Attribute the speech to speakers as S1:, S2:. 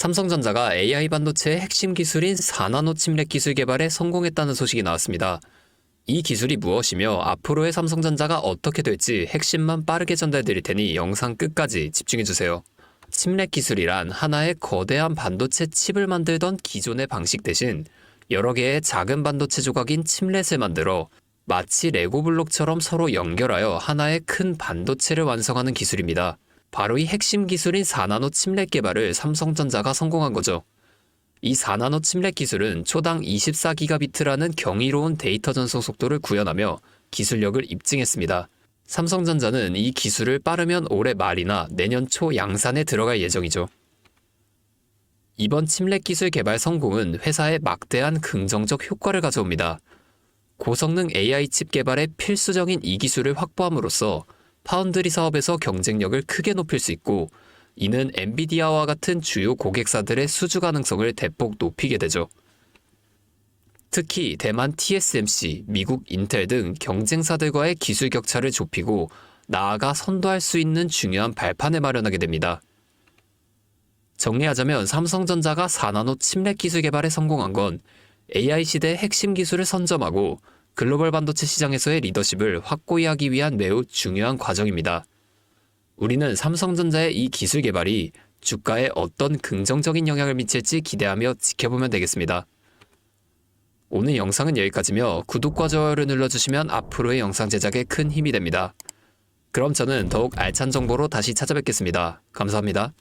S1: 삼성전자가 AI 반도체의 핵심 기술인 4나노 침략 기술 개발에 성공했다는 소식이 나왔습니다. 이 기술이 무엇이며 앞으로의 삼성전자가 어떻게 될지 핵심만 빠르게 전달드릴 테니 영상 끝까지 집중해주세요. 침략 기술이란 하나의 거대한 반도체 칩을 만들던 기존의 방식 대신 여러 개의 작은 반도체 조각인 칩렛을 만들어 마치 레고 블록처럼 서로 연결하여 하나의 큰 반도체를 완성하는 기술입니다. 바로 이 핵심 기술인 4나노 칩렛 개발을 삼성전자가 성공한 거죠. 이 4나노 칩렛 기술은 초당 24기가비트라는 경이로운 데이터 전송 속도를 구현하며 기술력을 입증했습니다. 삼성전자는 이 기술을 빠르면 올해 말이나 내년 초 양산에 들어갈 예정이죠. 이번 칩렛 기술 개발 성공은 회사에 막대한 긍정적 효과를 가져옵니다. 고성능 AI 칩 개발에 필수적인 이 기술을 확보함으로써 파운드리 사업에서 경쟁력을 크게 높일 수 있고 이는 엔비디아와 같은 주요 고객사들의 수주 가능성을 대폭 높이게 되죠. 특히 대만 TSMC, 미국 인텔 등 경쟁사들과의 기술 격차를 좁히고 나아가 선도할 수 있는 중요한 발판을 마련하게 됩니다. 정리하자면 삼성전자가 4나노 칩렛 기술 개발에 성공한 건 AI 시대의 핵심 기술을 선점하고 글로벌 반도체 시장에서의 리더십을 확고히 하기 위한 매우 중요한 과정입니다. 우리는 삼성전자의 이 기술 개발이 주가에 어떤 긍정적인 영향을 미칠지 기대하며 지켜보면 되겠습니다. 오늘 영상은 여기까지며 구독과 좋아요를 눌러주시면 앞으로의 영상 제작에 큰 힘이 됩니다. 그럼 저는 더욱 알찬 정보로 다시 찾아뵙겠습니다. 감사합니다.